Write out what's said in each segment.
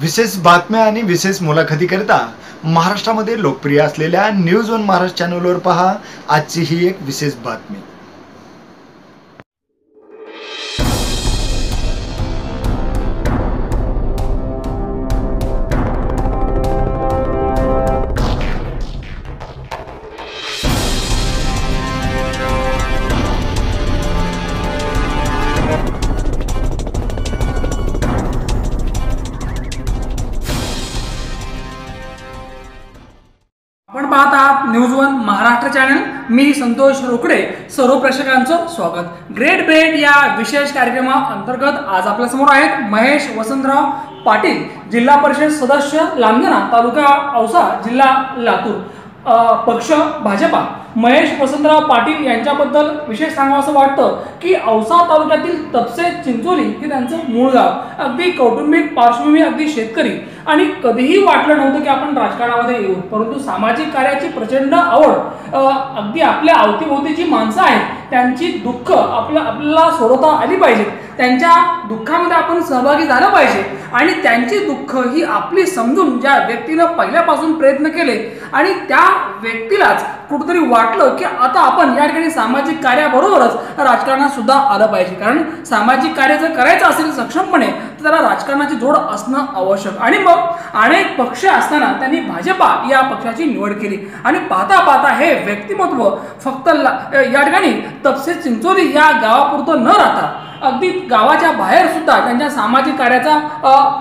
विशेष बातम्या आणि विशेष मुलाखतीकरिता महाराष्ट्रामध्ये लोकप्रिय असलेल्या न्यूज वन महाराष्ट्र चॅनलवर पहा. आजची ही एक विशेष बातमी. मी संतोष रोकडे सर्व प्रेक्षकांचं स्वागत. ग्रेट ब्रेड या विशेष कार्यक्रमा अंतर्गत आज आपल्यासमोर आहेत महेश वसंतराव पाटील जिल्हा परिषद सदस्य लांजना तालुका औसा जिल्हा लातूर. पक्ष भाजपा. महेश वसंतराव पाटील यांच्याबद्दल विशेष सांगावं असं वाटतं की औसा तालुक्यातील तपसे चिंचोली हे त्यांचं मूळ गाव. अगदी कौटुंबिक पार्श्वभूमी अगदी शेतकरी. आणि कधीही वाटलं नव्हतं की आपण राजकारणामध्ये येऊ. परंतु सामाजिक कार्याची प्रचंड आवड अगदी आपल्या अवतीभोवतीची माणसं आहेत त्यांची दुःख आपलं आपल्याला सोडवता आली पाहिजेत. त्यांच्या दुःखामध्ये आपण सहभागी झालं पाहिजे. आणि त्यांची दुःख ही आपली समजून ज्या व्यक्तीनं पहिल्यापासून प्रयत्न केले आणि त्या व्यक्तीलाच कुठंतरी वाटलं की आता आपण या ठिकाणी सामाजिक कार्याबरोबरच राजकारणात सुद्धा आलं पाहिजे. कारण सामाजिक कार्य जर करायचं असेल सक्षमपणे तर त्याला राजकारणाची जोड असणं आवश्यक. आणि मग अनेक पक्ष असताना त्यांनी भाजपा या पक्षाची निवड केली. आणि पाहता पाहता हे व्यक्तिमत्व फक्त या ठिकाणी तपसे चिंचोली या गावापुरतं न राहता अगदी गावाच्या बाहेर सुद्धा त्यांच्या सामाजिक कार्याचा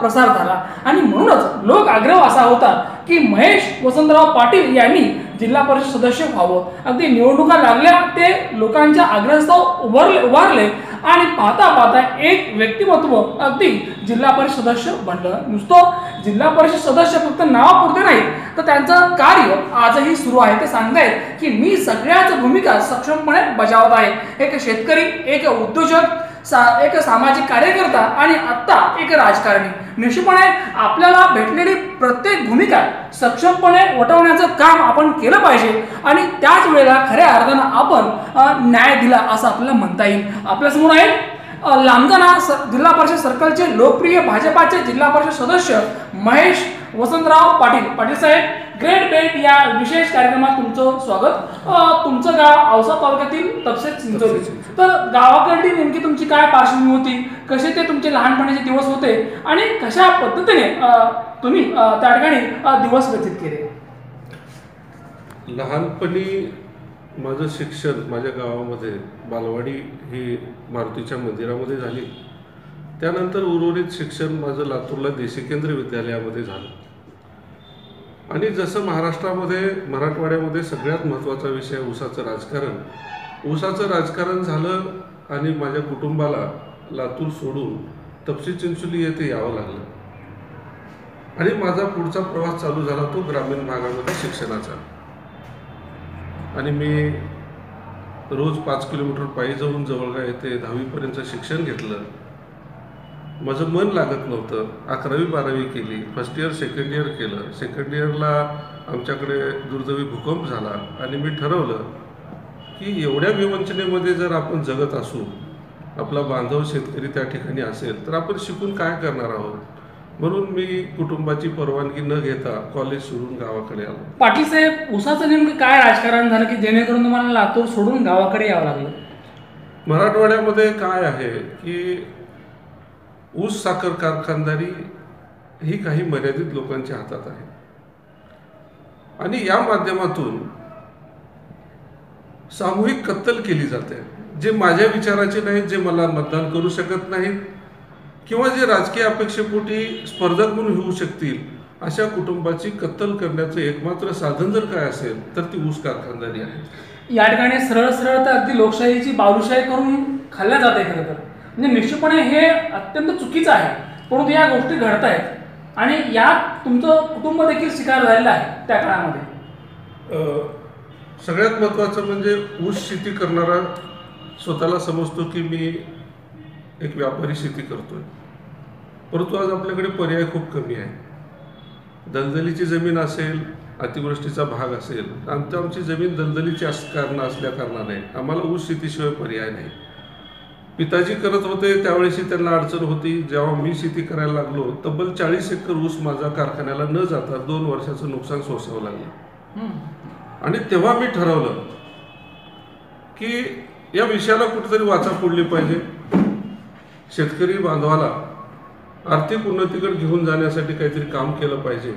प्रसार झाला. आणि म्हणूनच लोक आग्रह असा होता की महेश वसंतराव पाटील यांनी जिल्हा परिषद सदस्य व्हावं. अगदी निवडणुका लागल्या ते लोकांच्या आग्रहस्थाव उभारले उभारले आणि पाहता पाहता एक व्यक्तिमत्व अगदी जिल्हा परिषद सदस्य बनलं. नुसतं जिल्हा परिषद सदस्य फक्त नावापुरते नाही तर त्यांचं कार्य आजही सुरू आहे. ते सांगतायत की मी सगळ्याच भूमिका सक्षमपणे बजावत आहे. एक शेतकरी एक उद्योजक सा एक सामाजिक कार्यकर्ता आणि आत्ता एक राजकारणी. निश्चितपणे आपल्याला भेटलेली प्रत्येक भूमिका सक्षमपणे वटवण्याचं काम आपण केलं पाहिजे आणि त्याच वेळेला खऱ्या अर्थानं आपण न्याय दिला असं आपल्याला म्हणता येईल. आपल्यासमोर आहे अ, लांबजाना स- जिल्हा परिषद सर्कलचे लोकप्रिय भाजपाचे जिल्हा परिषद सदस्य महेश वसंतराव पाटील. पाटील साहेब ग्रेट बेट या विशेष कार्यक्रमात तुमचं स्वागत. तुमचं गाव औसा तालुक्यातील तपसे चिंचोली. तर गावाकडली नेमकी तुमची काय पार्श्वभूमी होती? कसे ते तुमचे लहानपणीचे दिवस होते? आणि कशा पद्धतीने तुम्ही त्या ठिकाणी दिवस व्यतीत केले? लहानपणी माझं शिक्षण माझ्या गावामध्ये बालवाडी ही मारुतीच्या मंदिरामध्ये झाली. त्यानंतर उर्वरित शिक्षण माझं लातूरला देशी केंद्र विद्यालयामध्ये झालं. आणि जसं महाराष्ट्रामध्ये मराठवाड्यामध्ये सगळ्यात महत्त्वाचा विषय ऊसाचं राजकारण ऊसाचं राजकारण झालं आणि माझ्या कुटुंबाला लातूर सोडून तपशी चिंचोली येथे यावं लागलं. आणि माझा पुढचा प्रवास चालू झाला तो ग्रामीण भागामध्ये शिक्षणाचा. आणि मी रोज पाच किलोमीटर पायी जाऊन जवळगा येथे दहावीपर्यंत शिक्षण घेतलं. माझं मन लागत नव्हतं. अकरावी बारावी केली. फर्स्ट इयर सेकंड इयर केलं. सेकंड इयरला आमच्याकडे दुर्दैवी भूकंप झाला आणि मी ठरवलं की एवढ्या विवंचनेमध्ये जर आपण जगत असू आपला बांधव शेतकरी त्या ठिकाणी असेल तर आपण शिकून काय करणार आहोत? म्हणून मी कुटुंबाची परवानगी न घेता कॉलेज सोडून गावाकडे आलो. पाटील साहेब उसाचं नेमकं काय राजकारण झालं की जेणेकरून तुम्हाला लातूर सोडून गावाकडे यावं लागलं? मराठवाड्यामध्ये काय आहे की ऊस साखर कारखानदारी ही काही मर्यादित लोकांच्या हातात आहे. आणि या माध्यमातून सामूहिक कत्तल केली जाते. जे माझ्या विचाराचे नाहीत जे मला मतदान करू शकत नाहीत किंवा जे राजकीय अपेक्षेपोटी स्पर्धक म्हणून होऊ शकतील अशा कुटुंबाची कत्तल करण्याचं एकमात्र साधन जर काय असेल तर ती ऊस कारखानदारी आहे. या ठिकाणी सरळ सरळ तर अगदी लोकशाहीची बालुशाही करून खाल्ल्या जाते खरं तर. म्हणजे निश्चितपणे हे अत्यंत चुकीचं आहे. परंतु या गोष्टी घडत आहेत आणि यात तुमचं कुटुंब देखील शिकार झालेलं आहे त्या काळामध्ये. सगळ्यात महत्त्वाचं म्हणजे ऊस शेती करणारा स्वतःला समजतो की मी एक व्यापारी शेती करतोय. परंतु आज आपल्याकडे पर्याय खूप कमी आहे. दलदलीची जमीन असेल अतिवृष्टीचा भाग असेल आमच्या आमची जमीन दलदलीची अस कारणं असल्या कारणाने आम्हाला ऊस शेतीशिवाय पर्याय नाही. पिताजी करत होते त्यावेळेशी त्यांना अडचण होती. जेव्हा मी शेती करायला लागलो तब्बल चाळीस एकर ऊस माझा कारखान्याला न जाता दोन वर्षाचं नुकसान सोसावं लागलं. आणि तेव्हा मी ठरवलं की या विषयाला कुठेतरी वाचा फोडली पाहिजे. शेतकरी बांधवाला आर्थिक उन्नतीकडे घेऊन जाण्यासाठी काहीतरी काम केलं पाहिजे.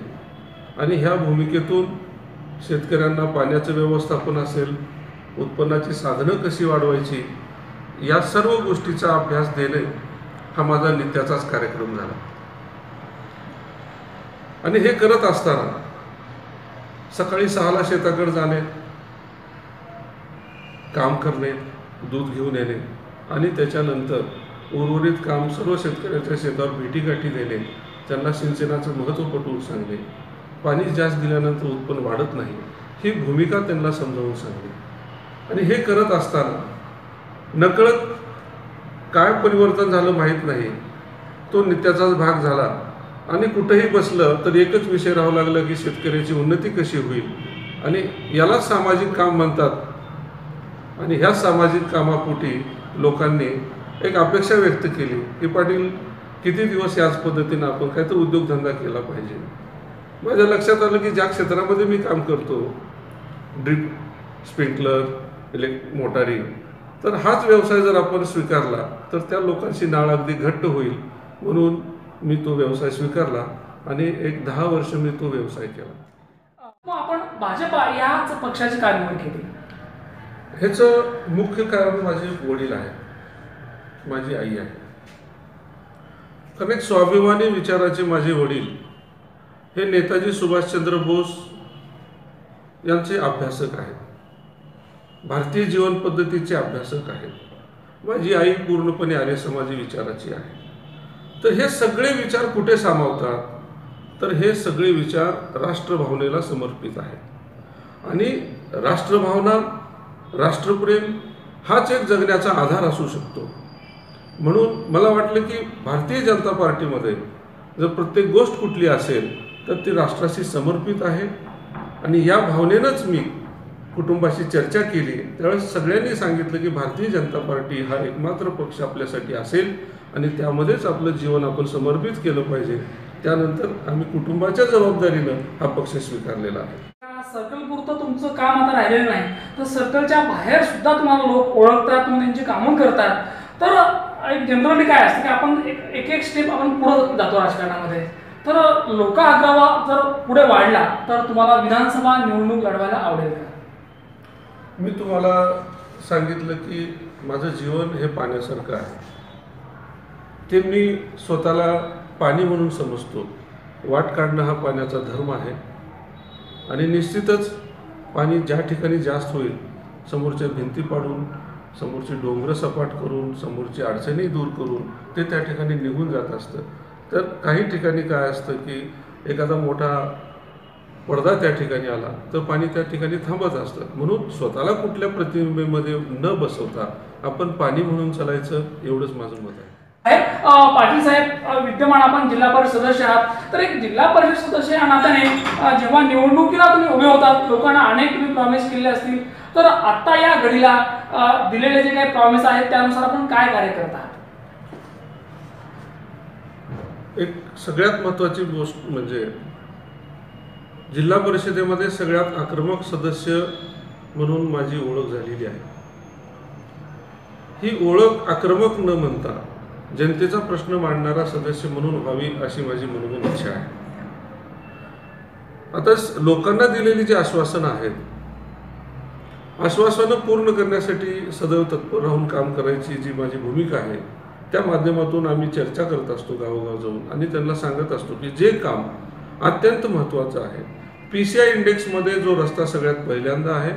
आणि ह्या भूमिकेतून शेतकऱ्यांना पाण्याचं व्यवस्थापन असेल उत्पन्नाची साधनं कशी वाढवायची या सर्व गोष्टीचा अभ्यास देणे हा माझा नित्याचाच कार्यक्रम झाला. आणि हे करत असताना सकाळी सहाला शेताकडे जाणे काम करणे दूध घेऊन येणे आणि त्याच्यानंतर उर्वरित काम सर्व शेतकऱ्याच्या शेतावर भेटीगाठी देणे त्यांना सिंचनाचं महत्त्व पटवून सांगणे पाणी जास्त दिल्यानंतर उत्पन्न वाढत नाही ही भूमिका त्यांना समजावून सांगणे. आणि हे करत असताना नकळत काय परिवर्तन झालं माहीत नाही. तो नित्याचाच भाग झाला. आणि कुठंही बसलं तर एकच विषय राहावं लागलं की शेतकऱ्याची उन्नती कशी होईल? आणि यालाच सामाजिक काम म्हणतात. आणि ह्या सामाजिक कामापोटी लोकांनी एक अपेक्षा व्यक्त केली की पाटील किती दिवस याच पद्धतीनं आपण काहीतरी उद्योगधंदा केला पाहिजे? माझ्या लक्षात आलं की ज्या क्षेत्रामध्ये मी काम करतो ड्रिप स्प्रिंकलर इलेक्ट मोटारी तर हाच व्यवसाय जर आपण स्वीकारला तर त्या लोकांची नाळ अगदी घट्ट होईल म्हणून मी तो व्यवसाय स्वीकारला आणि एक दहा वर्ष मी तो व्यवसाय केला. मग आपण भाजपा याच पक्षाची का निवड केली. ह्याचं मुख्य कारण माझे वडील आहे माझी आई आहे. कारण एक स्वाभिमानी विचाराचे माझे वडील हे नेताजी सुभाषचंद्र बोस यांचे अभ्यासक आहेत. भारतीय जीवन पद्धतीचे अभ्यासक आहेत. माझी आई पूर्णपणे आर्य समाजी विचाराची आहे. तर हे सगळे विचार कुठे सामावतात? तर हे सगळे विचार राष्ट्रभावनेला समर्पित आहेत. आणि राष्ट्रभावना राष्ट्रप्रेम हाच एक जगण्याचा आधार असू शकतो. म्हणून मला वाटलं की भारतीय जनता पार्टीमध्ये जर प्रत्येक गोष्ट कुठली असेल तर ती राष्ट्राशी समर्पित आहे. आणि या भावनेनंच मी कुटुंबाशी चर्चा केली त्यावेळेस सगळ्यांनी सांगितलं की भारतीय जनता पार्टी हा एकमात्र पक्ष आपल्यासाठी असेल आणि त्यामध्येच आपलं जीवन आपण समर्पित केलं पाहिजे. त्यानंतर आम्ही कुटुंबाच्या जबाबदारीनं हा पक्ष स्वीकारलेला आहे. सर्कल पुरतं तुमचं काम आता राहिलेलं नाही. तर सर्कलच्या बाहेर सुद्धा तुम्हाला लोक ओळखतात तुम्ही त्यांची कामं करतात. तर एक जनरली काय असतं की आपण एक एक स्टेप आपण पुढं जातो राजकारणामध्ये. तर लोक आग्रह जर पुढे वाढला तर तुम्हाला विधानसभा निवडणूक लढवायला आवडेल का? मी तुम्हाला सांगितलं की माझं जीवन हे पाण्यासारखं आहे. ते मी स्वतःला पाणी म्हणून समजतो. वाट काढणं हा पाण्याचा धर्म आहे. आणि निश्चितच पाणी ज्या ठिकाणी जास्त होईल समोरच्या भिंती पाडून समोरची डोंगरं सपाट करून समोरची अडचणी दूर करून ते त्या ठिकाणी निघून जात असतं. तर काही ठिकाणी काय असतं की एखादा मोठा पडदा त्या ठिकाणी आला तर पाणी त्या ठिकाणी थांबत असतं. म्हणून स्वतःला कुठल्या प्रतिबिंबेमध्ये न बसवता आपण पाणी म्हणून चालायचं एवढंच माझं मत आहे. पाटील साहेब विद्यमान आपण जिल्हा परिषद सदस्य आहात. तर एक जिल्हा परिषद सदस्य या नात्याने जेव्हा निवडणुकीला तुम्ही उभे होतात लोकांना अनेक तुम्ही प्रॉमिस केले असतील. तर आता या घडीला दिलेले जे काही प्रॉमिस आहेत त्यानुसार आपण काय कार्य करत आहात? एक सगळ्यात महत्त्वाची गोष्ट म्हणजे जिल्हा परिषदेमध्ये सगळ्यात आक्रमक सदस्य म्हणून माझी ओळख झालेली आहे. ही ओळख आक्रमक न म्हणता जनतेचा प्रश्न मांडणारा सदस्य म्हणून व्हावी अशी माझी मनोमन इच्छा आहे. आता लोकांना दिलेली जी आश्वासनं आहेत आश्वासनं पूर्ण करण्यासाठी सदैव तत्पर राहून काम करायची जी माझी भूमिका आहे त्या माध्यमातून आम्ही चर्चा करत असतो गावोगाव जाऊन आणि त्यांना सांगत असतो की जे काम अत्यंत महत्त्वाचं आहे पी सी आय इंडेक्समध्ये जो रस्ता सगळ्यात पहिल्यांदा आहे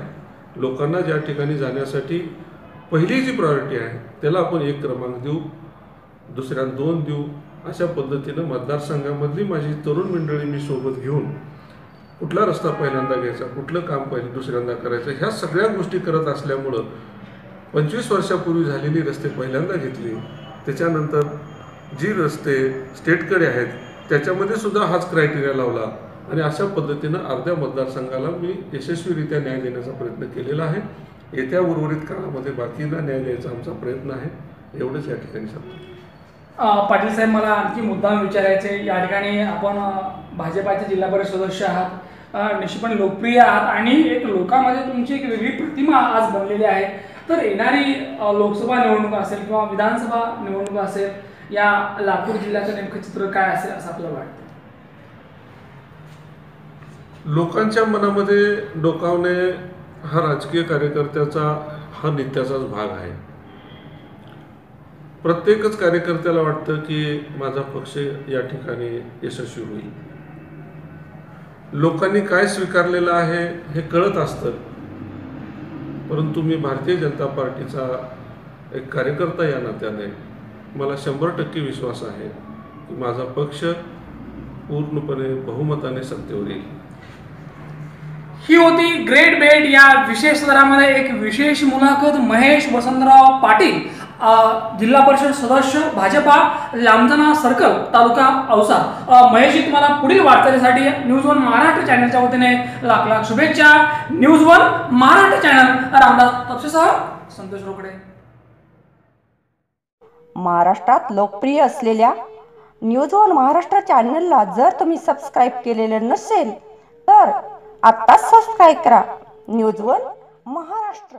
लोकांना ज्या ठिकाणी जाण्यासाठी पहिली जी प्रायोरिटी आहे त्याला आपण एक क्रमांक देऊ दुसऱ्या दोन देऊ अशा पद्धतीनं मतदारसंघामधली माझी तरुण मंडळी मी सोबत घेऊन कुठला रस्ता पहिल्यांदा घ्यायचा कुठलं काम पहिले दुसऱ्यांदा करायचं ह्या सगळ्या गोष्टी करत असल्यामुळं पंचवीस वर्षापूर्वी झालेली रस्ते पहिल्यांदा घेतली. त्याच्यानंतर जी रस्ते स्टेटकडे आहेत त्याच्यामध्ये सुद्धा हाच क्रायटेरिया लावला. आणि अशा पद्धतीनं अर्ध्या मतदारसंघाला मी यशस्वीरित्या न्याय देण्याचा प्रयत्न केलेला आहे. येत्या उर्वरित काळामध्ये बाकींना न्याय द्यायचा आमचा प्रयत्न आहे. एवढंच या ठिकाणी सांगतो. पाटील साहेब मला आणखी मुद्दाम विचारायचे या ठिकाणी आपण भाजपाचे जिल्हा परिषद सदस्य आहात. निश्चितपण निश्चितपणे लोकप्रिय आहात आणि एक लोकांमध्ये तुमची एक वेगळी प्रतिमा आज बनलेली आहे. तर येणारी लोकसभा निवडणूक असेल किंवा विधानसभा निवडणूक असेल या लातूर जिल्ह्याचं नेमकं चित्र काय असेल असं आपल्याला वाटतं? लोकांच्या मनामध्ये डोकावणे हा राजकीय कार्यकर्त्याचा हा नित्याचाच भाग आहे. प्रत्येकच कार्यकर्त्याला वाटतं की माझा पक्ष या ठिकाणी यशस्वी होईल. लोकांनी काय स्वीकारलेलं आहे हे कळत असतं. परंतु मी भारतीय जनता पार्टीचा एक कार्यकर्ता या नात्याने मला शंभर टक्के विश्वास आहे की माझा पक्ष पूर्णपणे बहुमताने सत्तेवर येईल. ही होती ग्रेट बेट या विशेष सदरामध्ये एक विशेष मुलाखत महेश वसंतराव पाटील जिल्हा परिषद सदस्य भाजपा लांबजना सर्कल तालुका औसा. महेशजी तुम्हाला पुढील वाटचालीसाठी न्यूज वन महाराष्ट्र चॅनलच्या वतीने लाख लाख शुभेच्छा. News one Maharashtra channel Ramdas तपसेसह Santosh Rokade. महाराष्ट्रात लोकप्रिय असलेल्या न्यूज वन महाराष्ट्र चॅनलला जर तुम्ही सबस्क्राईब केलेलं नसेल तर आत्ताच सबस्क्राईब करा. News one Maharashtra.